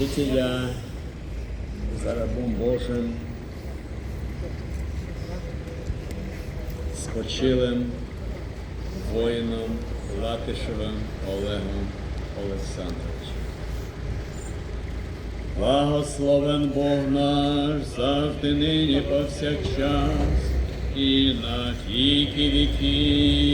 Вітія за рабом Божим, спочилим воїном Латишевим Олегом Олександровичем. Благословен Бог наш завжди нині повсякчас і на віки віків.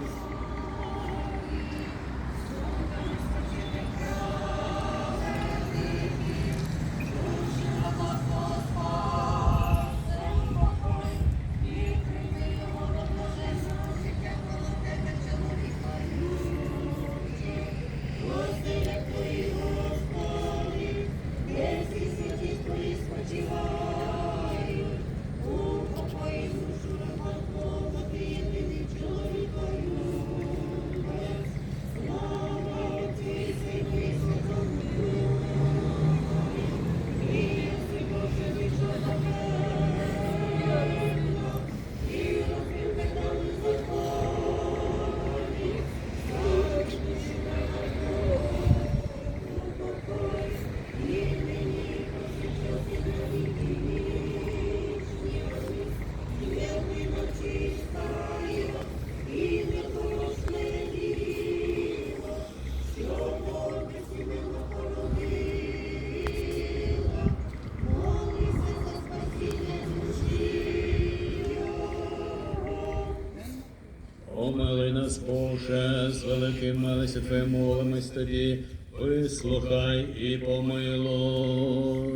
Помилуй нас, Боже, з великим милості молимось Тобі, вислухай і помилуй.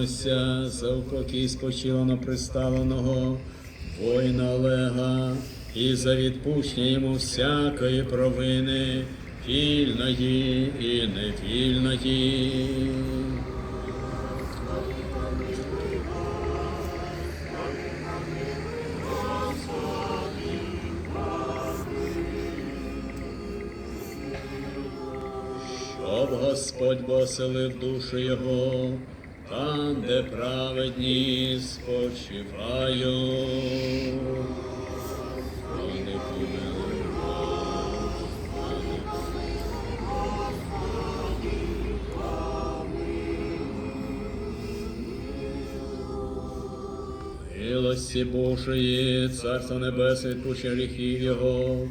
Молимося за упокій спочилено приставленого воїна Олега і за відпущення йому всякої провини, вільної і невільної. Щоб Господь поселив душу його, там, де праведні спочивають. Милості Божої, Царство Небесне, відпущення гріхів Його,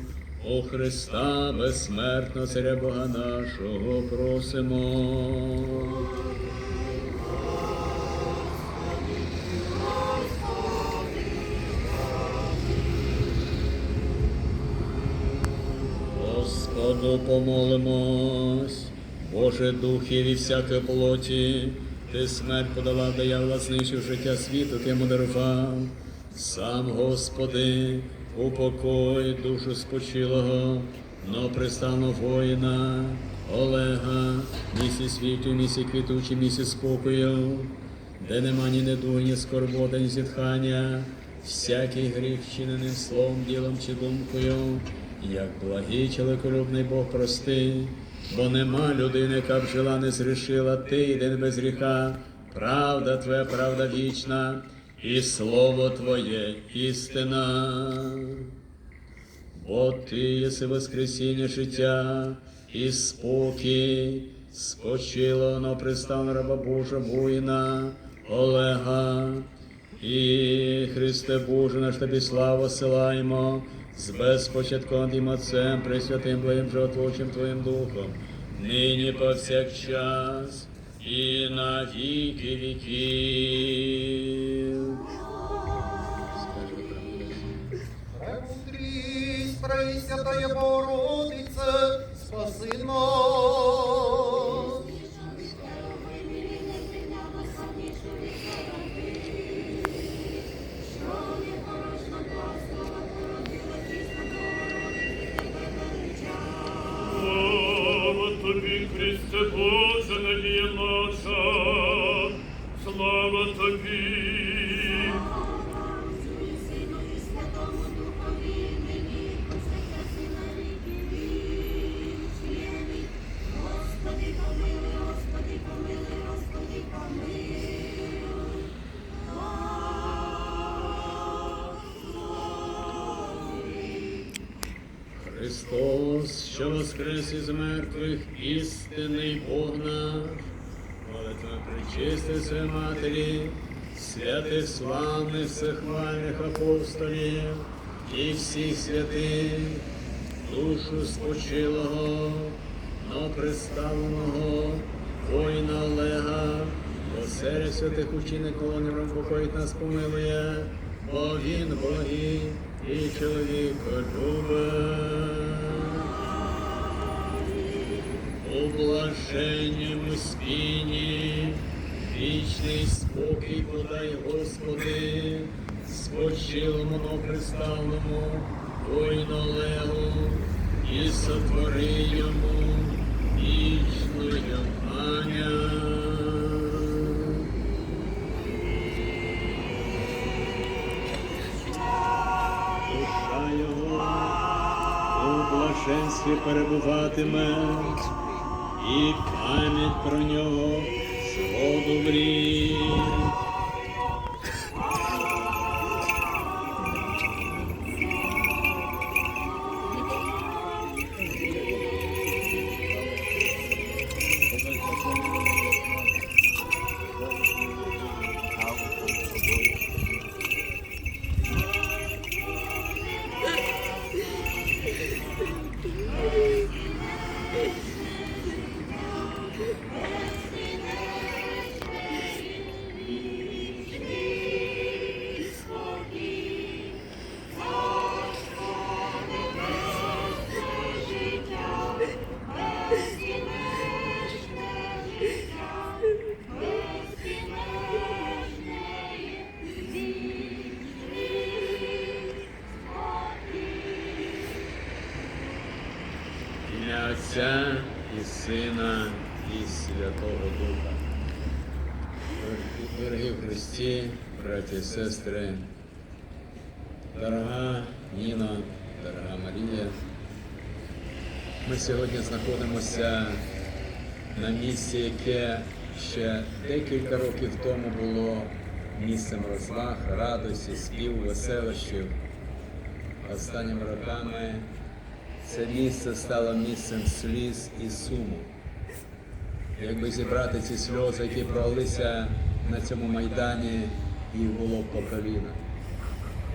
о Христа, безсмертно, Царя Бога нашого, просимо. Господу помолимось, Боже духів і всякої плоті, ти смерть подала, диявола знищив життя світу, ти йому дарував. Сам Господи, упокой душу спочилого, но пристану воїна, Олега, місі світу, місі квітучі, місі спокою, де нема ні недуги, ні скорботи, ні зітхання, всякий гріх вчиненим словом, ділом чи думкою, як благий чоловіколюбний Бог прости, бо нема людини, яка б жила, не зрішила, ти єдин без гріха, правда Твоя, правда вічна, і слово Твоє істина. Бо Ти єси воскресіння життя і спокій, спочило на пристав раба Божа воїна Олега. І Христе Боже, наш тобі славу силаємо з безпочатковим Отцем, Пресвятим Благим Животворчим Твоїм Духом, нині повсякчас і на віки віків. Пресвятая Богородице, спаси нас. Тобі, Христе Боже, слава тобі. Христос, що воскрес із мертвих, істинний Бог наш, молитва причисти своє матері, святих славних всехвальних апостолів і всіх святих, душу спочилого, но приставленого воїна Олега, бо серед святих учеників не покоїть нас помилує, бо він Богий і чоловіка любить. У блаженньому спіні, вічний спокій подай, Господи, спочилому но приставному, воїну і сотвори йому блаженстві перебуватиме, і пам'ять про нього згоду в Христі, браті сестри, дорога Ніна, дорога Марія, ми сьогодні знаходимося на місці, яке ще декілька років тому було місцем розваг, радості, спів, веселощів. Останніми роками це місце стало місцем сліз і суму. Якби зібрати ці сльози, які пролилися на цьому майдані, їх було по коліна.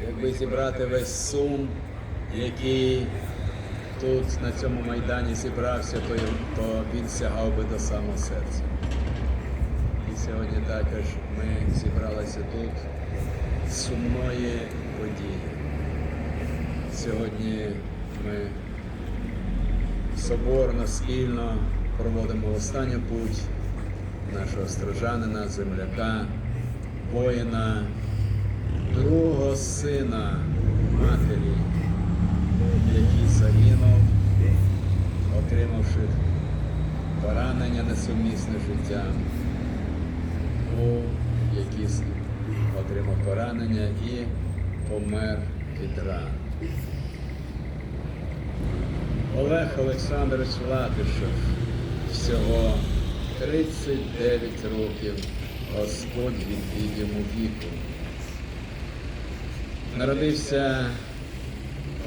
Якби зібрати весь сум, який тут на цьому майдані зібрався, то, то він сягав би до самого серця. І сьогодні також ми зібралися тут з сумної події. Сьогодні ми соборно, спільно проводимо останню путь нашого стражанина, земляка, воїна, другого сина матері, який загинув, отримавши поранення несумісне з життям, був, який отримав поранення і помер від ран. Олег Олександрович Латишев всього 39 років Господь відвів йому віку. Народився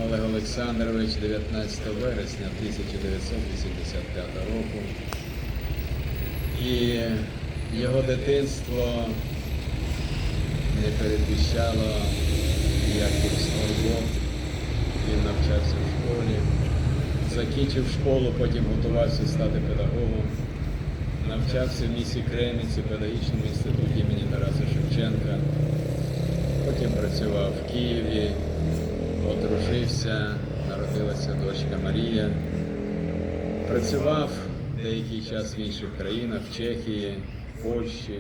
Олег Олександрович 19 вересня 1985 року. І його дитинство не передвіщало ніяких скорбот. Він навчався в школі, закінчив школу, потім готувався стати педагогом. Навчався в місті Кремінці, педагогічному інституті імені Тараса Шевченка. Потім працював в Києві, одружився, народилася дочка Марія. Працював деякий час в інших країнах, в Чехії, в Польщі.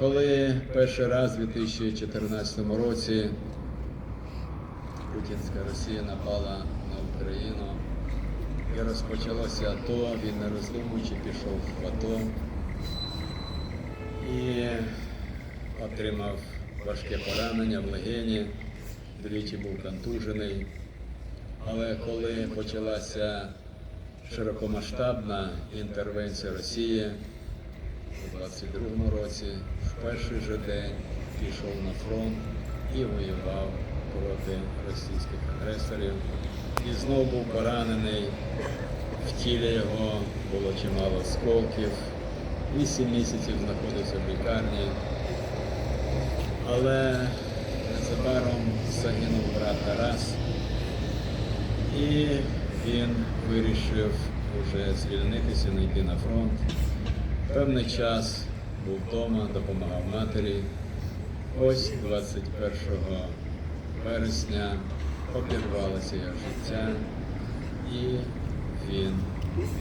Коли перший раз у 2014 році Путінська Росія напала на Україну і розпочалося АТО, він не роздумуючи пішов в АТО і отримав важке поранення в легені, двічі був контужений. Але коли почалася широкомасштабна інтервенція Росії у 22-му році, в перший же день пішов на фронт і воював проти російських агресорів. І знов був поранений. В тілі його було чимало осколків. Вісім місяців знаходився в лікарні. Але незабаром загинув брат Тарас. І він вирішив вже звільнитися, не йти на фронт. Певний час був вдома, допомагав матері. Ось 21 вересня обірвалося його життя, і він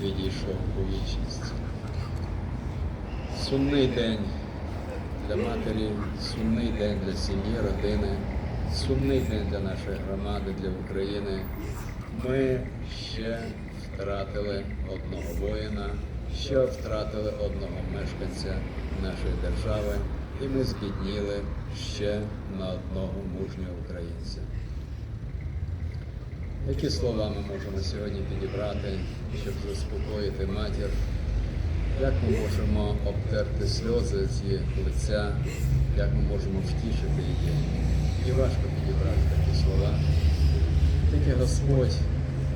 відійшов у вічність. Сумний день для матері, сумний день для сім'ї, родини, сумний день для нашої громади, для України. Ми ще втратили одного воїна, ще втратили одного мешканця нашої держави, і ми збідніли ще на одного мужнього українця. Які слова ми можемо сьогодні підібрати, щоб заспокоїти матір? Як ми можемо обтерти сльози з її лиця, як ми можемо втішити її? І важко підібрати такі слова. Тільки Господь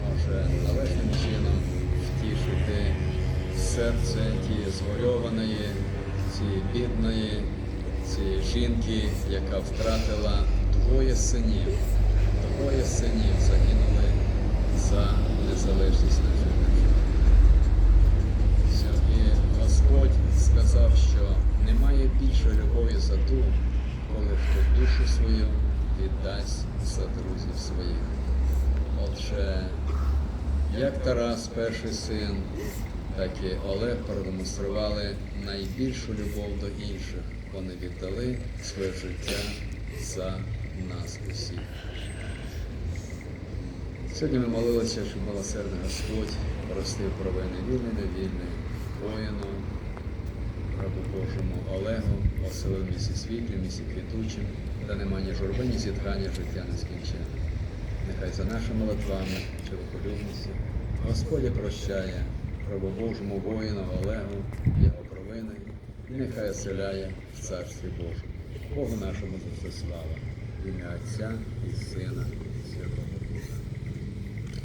може належним чином втішити серце тієї згорьованої, цієї бідної, цієї жінки, яка втратила двоє синів. Двоє синів загинули за незалежність нашої держави. І Господь сказав, що немає більшої любові за ту, коли хто душу свою віддасть за друзів своїх. Отже, як Тарас, перший син, так і Олег продемонстрували найбільшу любов до інших. Вони віддали своє життя за нас усіх. Сьогодні ми молилися, щоб милосердний Господь простив провини вільний, невільний, воїну, рабу Божому Олегу, оселив місці світлі, місці квітучим, де нема ні журби, ні зітхання, життя нескінченне. Нехай за нашими молитвами чи руколюбності Господь прощає рабу Божому воїну Олегу, його провини, і нехай оселяє в Царстві Божому. Богу нашому за все слава, ім'я Отця і Сина.